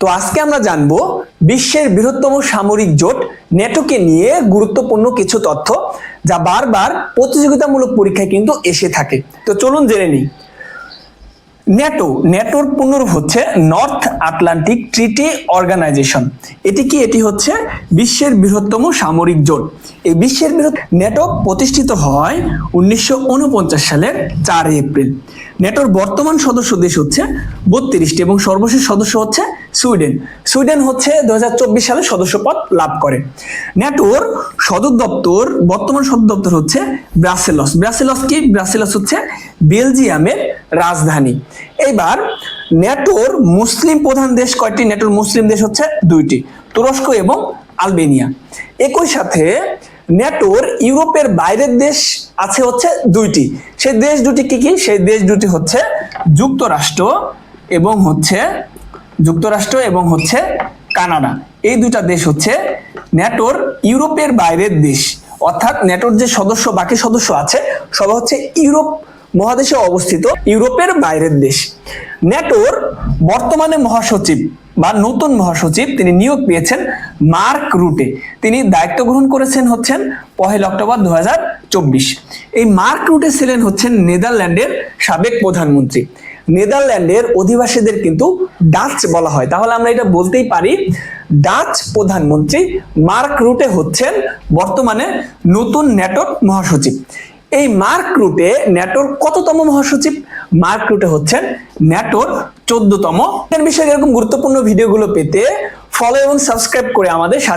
তো আজকে আমরা জানব বিশ্বের বৃহত্তম সামরিক জোট নেটোকে নিয়ে গুরুত্বপূর্ণ কিছু তথ্য যা বারবার প্রতিযোগিতামূলক পরীক্ষায় কিন্তু এসে থাকে। তো চলুন জেনে নিই। ন্যাটো ন্যাটোর পুনরূপ হচ্ছে নর্থ আটলান্টিক ট্রিটি অর্গানাইজেশন। এটি কি? এটি হচ্ছে বিশ্বের বৃহত্তম সামরিক জোট। এই বিশ্বের বৃহৎ ন্যাটো প্রতিষ্ঠিত হয় উনিশশো ঊনপঞ্চাশ সালের চার এপ্রিল। ন্যাটোর বর্তমান সদস্য দেশ হচ্ছে বত্রিশটি এবং সর্বশেষ সদস্য হচ্ছে সুইডেন। সুইডেন হচ্ছে দু হাজার চব্বিশ সালে সদস্যপদ লাভ করে। ন্যাটোর সদর দপ্তর, বর্তমান সদর দপ্তর হচ্ছে ব্রাসেলস। ব্রাসেলস কি? ব্রাসেলস হচ্ছে বেলজিয়ামের রাজধানী। এবার ন্যাটোর মুসলিম প্রধান দেশ কয়টি? ন্যাটোর মুসলিম দেশ হচ্ছে দুইটি, তুরস্ক এবং আলবেনিয়া। একই সাথে ন্যাটোর ইউরোপের বাইরের দেশ আছে হচ্ছে দুইটি। সেই দেশ দুটি কি কি? সেই দেশ দুটি হচ্ছে যুক্তরাষ্ট্র এবং হচ্ছে যুক্তরাষ্ট্র এবং হচ্ছে কানাডা। এই দুইটা দেশ হচ্ছে ন্যাটোর ইউরোপের বাইরের দেশ। অর্থাৎ ন্যাটোর যে সদস্য, বাকি সদস্য আছে সব হচ্ছে ইউরোপ মহাদেশে অবস্থিত, ইউরোপের বাইরের দেশ। ন্যাটোর বর্তমানে মহাসচিব বা নতুন মহাসচিব তিনি নিয়োগ পেয়েছেন মার্ক রুটে। তিনি দায়িত্ব গ্রহণ করেছেন হচ্ছেন পহেলা অক্টোবর দু হাজার চব্বিশ। এই মার্ক রুটে ছিলেন হচ্ছেন নেদারল্যান্ডের সাবেক প্রধানমন্ত্রী। নেদারল্যান্ডের অধিবাসীদের কিন্তু ডাচ বলা হয়। তাহলে আমরা এটা বলতেই পারি, ডাচ প্রধানমন্ত্রী মার্ক রুটে হচ্ছেন বর্তমানে নতুন ন্যাটোর মহাসচিব। এই মার্ক রুটে, ন্যাটোর কততম মহাসচিব? মার্ক রুটে হচ্ছেন ন্যাটোর চোদ্দতম। এর বিষয়ে এরকম গুরুত্বপূর্ণ ভিডিওগুলো পেতে ফলো এবং সাবস্ক্রাইব করে আমাদের সাথে